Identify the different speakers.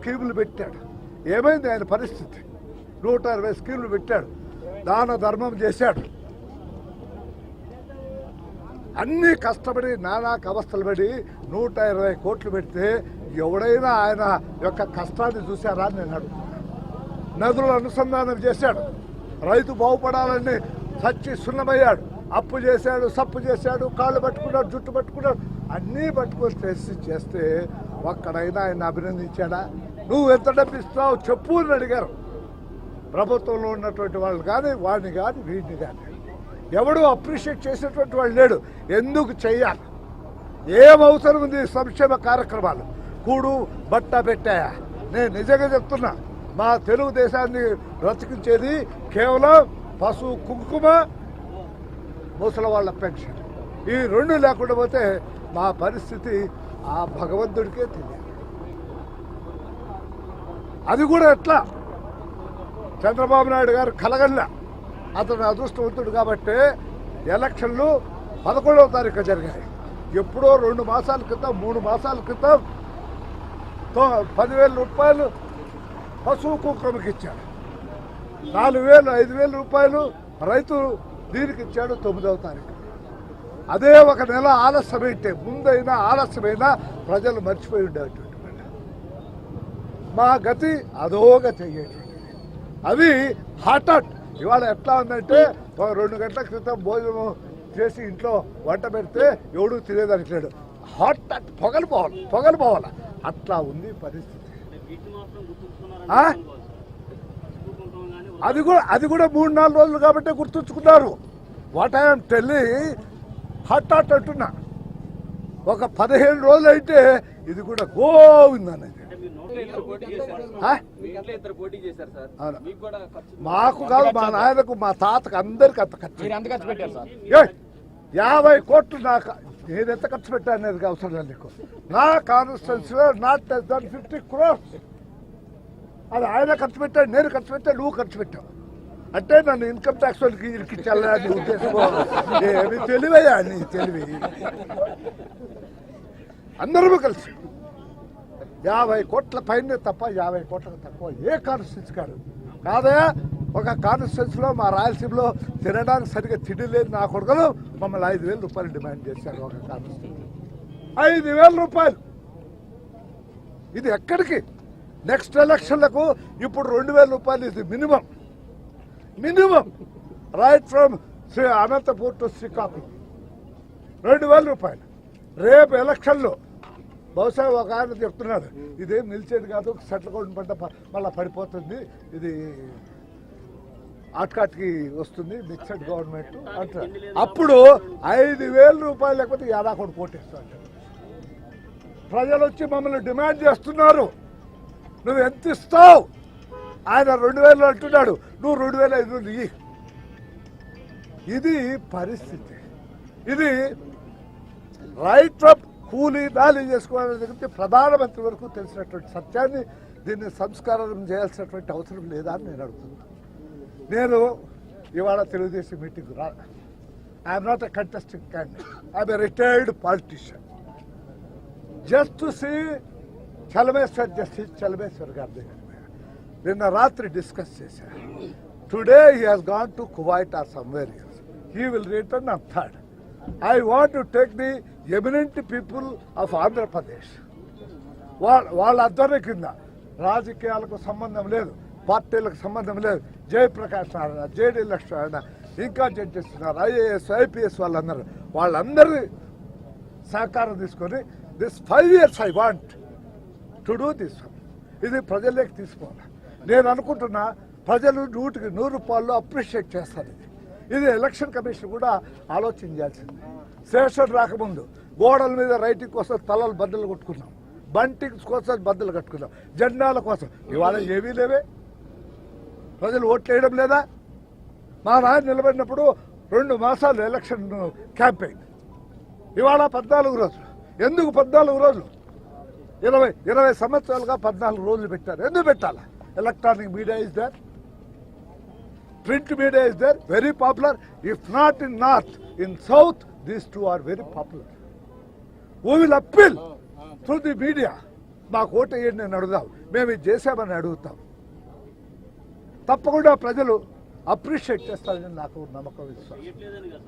Speaker 1: స్కీములు పెట్టాడు. ఏమైంది ఆయన పరిస్థితి? నూట ఇరవై స్కీములు పెట్టాడు. దాన ధర్మం చేశాడు. అన్ని కష్టపడి నానా అవస్థలు పడి నూట ఇరవై కోట్లు పెడితే ఎవడైనా ఆయన యొక్క కష్టాన్ని చూశారా నేను అడుగుతున్నాను. నదులు అనుసంధానం చేశాడు. రైతు బాగుపడాలని సచ్చి సున్నమయ్యాడు. అప్పు చేశాడు సప్పు చేశాడు కాళ్ళు పట్టుకున్నాడు జుట్టు పట్టుకున్నాడు. అన్నీ పట్టుకొని చేసి చేస్తే ఒక్కడైనా ఆయన అభినందించాడా? నువ్వు ఎంత డబ్బు ఇస్తావు చెప్పు అని అడిగారు. ప్రభుత్వంలో ఉన్నటువంటి వాళ్ళు కానీ వాడిని కానీ వీడిని కానీ. ఎవడు అప్రిషియేట్ చేసేటువంటి వాళ్ళు లేడు. ఎందుకు చెయ్యాలి? ఏం అవసరం ఉంది సంక్షేమ కార్యక్రమాలు? కూడు బట్ట పెట్టాయా? నేను నిజంగా చెప్తున్నా మా తెలుగుదేశాన్ని బ్రతికించేది కేవలం పశు కుంకుమ ముసలి వాళ్ళ పెన్షన్. ఈ రెండు లేకుండా పోతే మా పరిస్థితి ఆ భగవంతుడికే తెలియదు అది కూడా ఎట్లా? చంద్రబాబు నాయుడు గారు కలగల్ల. అతను అదృష్టవంతుడు కాబట్టి ఎలక్షన్లు పదకొండవ తారీఖు జరిగాయి. ఎప్పుడో రెండు మాసాల క్రితం మూడు మాసాల క్రితం తో- పదివేల రూపాయలు పశువు కుంకుమకి ఇచ్చాడు. నాలుగు వేలు ఐదు వేల రూపాయలు రైతు దీనికి ఇచ్చాడు తొమ్మిదవ తారీఖు. అదే ఒక నెల ఆలస్యమైతే ముందైనా ఆలస్యమైనా ప్రజలు మర్చిపోయి ఉండేటువంటి మా గతి అదో గతి అయ్యేటువంటిది అవి హాటాట్ ఇవాళ ఎట్లా ఉందంటే రెండు గంటల క్రితం భోజనం చేసి ఇంట్లో వంట పెడితే ఎవడు తినేదానికి లేడు. హాట్ అట్ పొగలు పోవాలి పొగలు పోవాలి. అట్లా ఉంది పరిస్థితి. అది కూడా అది కూడా మూడు నాలుగు రోజులు కాబట్టి గుర్తుంచుకున్నారు. వాట్ ఐఎమ్ టెల్లి హట్ హట్ అంటున్నా. ఒక పదిహేను రోజులు అయితే ఇది కూడా అవును.
Speaker 2: మీకు
Speaker 1: కాదు మా నాయనకు మా తాతకు అందరికి అంత ఖర్చు.
Speaker 2: మీరు ఎంత ఖర్చు పెట్టారు సార్?
Speaker 1: ఏ, యాభై కోట్లు నాకు నేను ఎంత ఖర్చు పెట్టాను అనేది అవసరం లేదు నీకు. నా కాన్స్టిట్యున్సీలో not less than fifty crores అది ఆయన ఖర్చు పెట్టాడు నేను ఖర్చు పెట్టాను నువ్వు ఖర్చు పెట్టావు. అంటే నన్ను ఇన్కమ్ ట్యాక్స్ వాళ్ళకి ఇరికించాలా నీ ఉద్దేశం. ఏమి తెలివయ్యా నీ తెలివి? అందరూ కలిసి. యాభై కోట్ల పైన తప్ప యాభై కోట్లకు తక్కువ ఏ కాన్స్టిట్యూన్స్ కాదు. కాదయా ఒక కాన్స్టిట్యూన్స్లో మా రాయలసీమలో తినడానికి సరిగ్గా తిండి లేదు నా కొడుకులు మమ్మల్ని ఐదు వేల రూపాయలు డిమాండ్ చేశారు ఒక కాన్స్టిట్యూన్సీ ఐదు వేల రూపాయలు. ఇది ఎక్కడికి? నెక్స్ట్ ఎలక్షన్లకు ఇప్పుడు రెండు వేల రూపాయలు ఇది minimum. Minimum. Right from Sri Anantapur to Srikakulam. రెండు వేల రూపాయలు. రేపు ఎలక్షన్లో బహుశా ఒక ఆయన చెప్తున్నాడు ఇదేం నిలిచేది కాదు సెటిల్ కౌంట్ పంట మళ్ళీ మళ్ళా పడిపోతుంది ఇది ఆట్కాట్కి వస్తుంది మిక్సెడ్ గవర్నమెంట్ అంటారు. అప్పుడు ఐదు వేల రూపాయలు లేకపోతే యాదాకోటి కోటేస్తాడు ప్రజలు వచ్చి మమ్మల్ని డిమాండ్ చేస్తున్నారు. నువ్వు ఎంత ఇస్తావు? ఆయన రెండు వేలు అంటున్నాడు నువ్వు రెండు వేల ఐదు వందలు ఇది పరిస్థితి. ఇది రైట్ ఆఫ్ కూలీ నాలి చేసుకోవాలని దగ్గర ప్రధానమంత్రి వరకు తెలిసినటువంటి సత్యాన్ని దీన్ని సంస్కారం చేయాల్సినటువంటి అవసరం లేదా అని నేను అడుగుతున్నాను నేను ఇవాళ తెలుగుదేశం మీటింగ్ రా. I'm not a contesting candidate I'm a retired politician just to see Chalameswar justice Chalameswar గారి దగ్గర నిన్న రాత్రి డిస్కస్ చేశాను today he has gone to Kuwait or somewhere he will return on third I want to take the eminent people of Andhra Pradesh. వాళ్ళ వాళ్ళ ఆధ్వర్యం కింద రాజకీయాలకు సంబంధం లేదు పార్టీలకు సంబంధం లేదు. జయప్రకాష్ నారాయణ జేడీ లక్ష్మణ ఇంకా జడ్జెస్ ఉన్నారు. ఐఏఎస్ ఐపీఎస్ వాళ్ళందరూ. వాళ్ళందరి సహకారం తీసుకొని this five years I want to do this ఇది ప్రజల్లోకి తీసుకోవాలి. నేను అనుకుంటున్నా ప్రజలు నూటికి నూరు రూపాయలు అప్రిషియేట్ చేస్తారు ఇది. ఇది ఎలక్షన్ కమిషన్ కూడా ఆలోచన చేయాల్సింది. శేషన్ రాకముందు గోడల మీద రైటింగ్ కోసం తలలు బద్దలు కొట్టుకున్నాం. బంటింగ్స్ కోసం బద్దలు కట్టుకున్నాం. జెండాల కోసం. ఇవాళ ఏమీ లేవే. ప్రజలు ఓట్లు వేయడం లేదా? మా నాయన నిలబడినప్పుడు రెండు మాసాలు ఎలక్షన్ క్యాంపెయిన్. ఇవాళ పద్నాలుగు రోజులు. ఎందుకు పద్నాలుగు రోజులు? ఇరవై ఇరవై సంవత్సరాలుగా పద్నాలుగు రోజులు పెట్టారు. ఎందుకు పెట్టాలా? Electronic media is there print media is there very popular if not in north in south these two are very popular we will appeal through the media మాకు ఓటు వేయండి నేను అడుగుదాం మేము ఇది చేసామని అడుగుతాం. తప్పకుండా ప్రజలు అప్రిషియేట్ చేస్తారని నాకు నమ్మకం
Speaker 3: కదా